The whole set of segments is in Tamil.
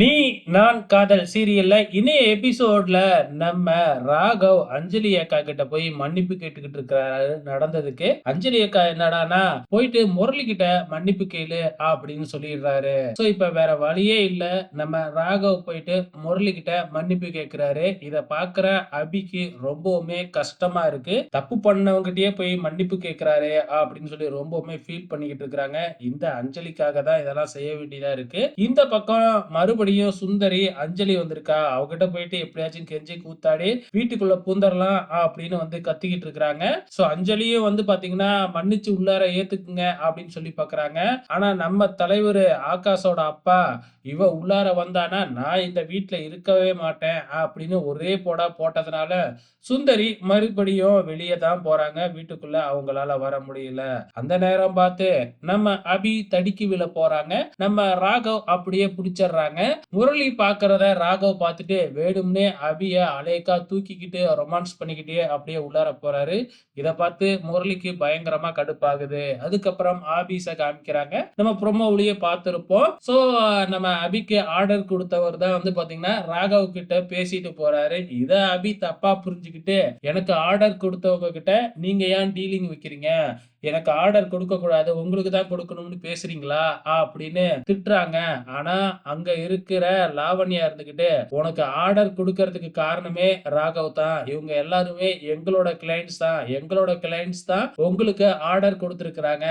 நீ நான் காதல் சீரியல்ல இனி எபிசோட்ல நம்ம ராகவ் அஞ்சலி அக்கா கிட்ட போய் மன்னிப்பு கேட்டுக்கிட்டு இருக்கிறாரு நடந்ததுக்கு. அஞ்சலி அக்கா என்னடானா போயிட்டு முரளி கிட்ட மன்னிப்பு கேளு அப்படின்னு சொல்லிடுறாரு. சோ இப்ப வேற வழியே இல்ல. நம்ம ராகவ் போயிட்டு முரளி கிட்ட மன்னிப்பு கேட்கிறாரு இத பாக்குற அபிக்கு ரொம்பவுமே கஷ்டமா இருக்கு. தப்பு பண்ணவங்கிட்டயே போய் மன்னிப்பு கேட்கிறாரு அப்படின்னு சொல்லி ரொம்பவுமே ஃபீல் பண்ணிக்கிட்டு இருக்கிறாங்க. இந்த அஞ்சலிக்காக தான் இதெல்லாம் செய்ய வேண்டியதா இருக்கு. இந்த பக்கம் மறுபடியும் சுந்தரி அஞ்சலி வந்திருக்கா? அவகிட்ட போயிட்டு எப்படியாச்சும் கெஞ்சி கூத்தாடி வீட்டுக்குள்ள பூந்தரலாம் அப்படின்னு வந்து கத்திக்கிட்டு இருக்கிறாங்க. சோ அஞ்சலியும் வந்து பாத்தீங்கன்னா மன்னிச்சு உள்ளார ஏத்துக்குங்க அப்படின்னு சொல்லி பாக்குறாங்க. ஆனா நம்ம தலைவர் ஆகாஷோட அப்பா இவ உள்ளார வந்தானா? நான் இந்த வீட்டுல இருக்கவே மாட்டேன் அப்படின்னு ஒரே போடா போட்டதுனால சுந்தரி மறுபடியும் வெளியே தான் போறாங்க. வீட்டுக்குள்ள அவங்களால வர முடியல. அந்த நேரம் பார்த்து நம்ம அபி தடுக்கி விழ போறாங்க. நம்ம ராகவ் அப்படியே பிடிச்சிடுறாங்க. முரளி பாக்குறத ராகவ் பார்த்துட்டு வேணும்னே அபிய அலேக்கா தூக்கிக்கிட்டு ரொமான்ஸ் பண்ணிக்கிட்டே அப்படியே உள்ளார போறாரு. இதை பார்த்து முரளிக்கு பயங்கரமா கடுப்பாகுது. அதுக்கப்புறம் ஆபீஸ காமிக்கிறாங்க. நம்ம ப்ரொமோவிலேயே பார்த்திருப்போம். சோ நம்ம அபிக்கு ஆர்டர் கொடுத்தவர் தான் வந்து பாத்தீங்கன்னா ராகவ் கிட்ட பேசிட்டு போறாரு. இத அபி தப்பா புரிஞ்சுக்கிட்டு எனக்கு ஆர்டர் கொடுத்தவங்க கிட்ட நீங்க ஏன் டீலிங் வைக்கிறீங்க? எனக்கு ஆர்டர் கொடுக்க கூடாது உங்களுக்கு தான் கொடுக்கணும்னு பேசுறீங்களா? அப்படின்னு திட்டுறாங்க. ஆனா அங்க இருக்கிற லாவண்யா இருந்துகிட்டு உனக்கு ஆர்டர் கொடுக்கறதுக்கு காரணமே ராகவ் தான். இவங்க எல்லாருமே எங்களோட கிளைண்ட்ஸ் தான். எங்களோட கிளைண்ட்ஸ் தான் உங்களுக்கு ஆர்டர் கொடுத்துருக்குறாங்க.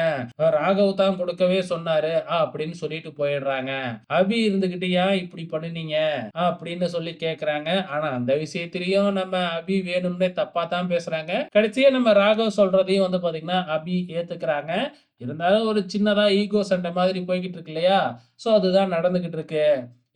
ராகவ் தான் கொடுக்கவே சொன்னாரு. அப்படின்னு சொல்லிட்டு போயிடுறாங்க. அபி இருந்துகிட்டு ஏன் இப்படி பண்ணுனீங்க? அப்படின்னு சொல்லி கேக்குறாங்க. ஆனா அந்த விஷயத்திலயும் நம்ம அபி வேணும்னே தப்பா தான் பேசுறாங்க. கடைசியா நம்ம ராகவ் சொல்றதையும் வந்து பாத்தீங்கன்னா அபி ஏத்துக்கிறாங்க. இருந்தாலும் ஒரு சின்னதா ஈகோ சண்டை மாதிரி போய்கிட்டு இருக்கு இல்லையா? சோ அதுதான் நடந்துகிட்டு இருக்கு.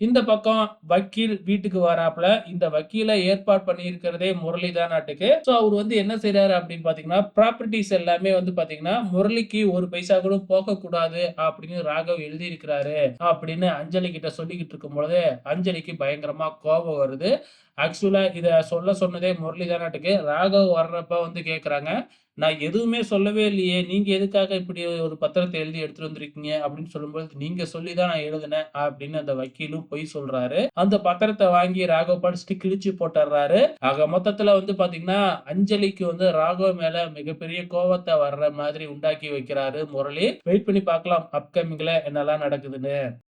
இந்த பக்கம் வக்கீல் வீட்டுக்கு வராப்புல இந்த வக்கீல ஏற்பாடு பண்ணியிருக்கிறதே முரளி தான் நாட்டுக்கு. சோ அவர் வந்து என்ன செய்யறாரு அப்படின்னு பாத்தீங்கன்னா ப்ராப்பர்ட்டிஸ் எல்லாமே வந்து பாத்தீங்கன்னா முரளிக்கு ஒரு பைசா கூட போக கூடாது அப்படின்னு ராகவ் எழுதி இருக்கிறாரு அப்படின்னு அஞ்சலி கிட்ட சொல்லிக்கிட்டு இருக்கும் பொழுது அஞ்சலிக்கு பயங்கரமா கோபம் வருது. ஆக்சுவலா இத சொல்ல சொன்னதே முரளி தானாட்டுக்கு ராகவ் வர்றப்ப வந்து கேக்குறாங்க நான் எதுவுமே சொல்லவே இல்லையே. நீங்கள் எதுக்காக இப்படி ஒரு பத்திரத்தை எழுதி எடுத்துட்டு வந்திருக்கீங்க? அப்படின்னு சொல்லும்போது நீங்கள் சொல்லி தான் நான் எழுதினேன் அப்படின்னு அந்த வக்கீலும் பொய் சொல்றாரு. அந்த பத்திரத்தை வாங்கி ராகவ் படிச்சுட்டு கிழிச்சு போட்டுறாரு. ஆக மொத்தத்துல வந்து பாத்தீங்கன்னா அஞ்சலிக்கு வந்து ராகவ் மேல மிகப்பெரிய கோவத்தை வர்ற மாதிரி உண்டாக்கி வைக்கிறாரு முரளி. வெயிட் பண்ணி பார்க்கலாம். அப்கமிங்ல என்னெல்லாம் நடக்குதுன்னு.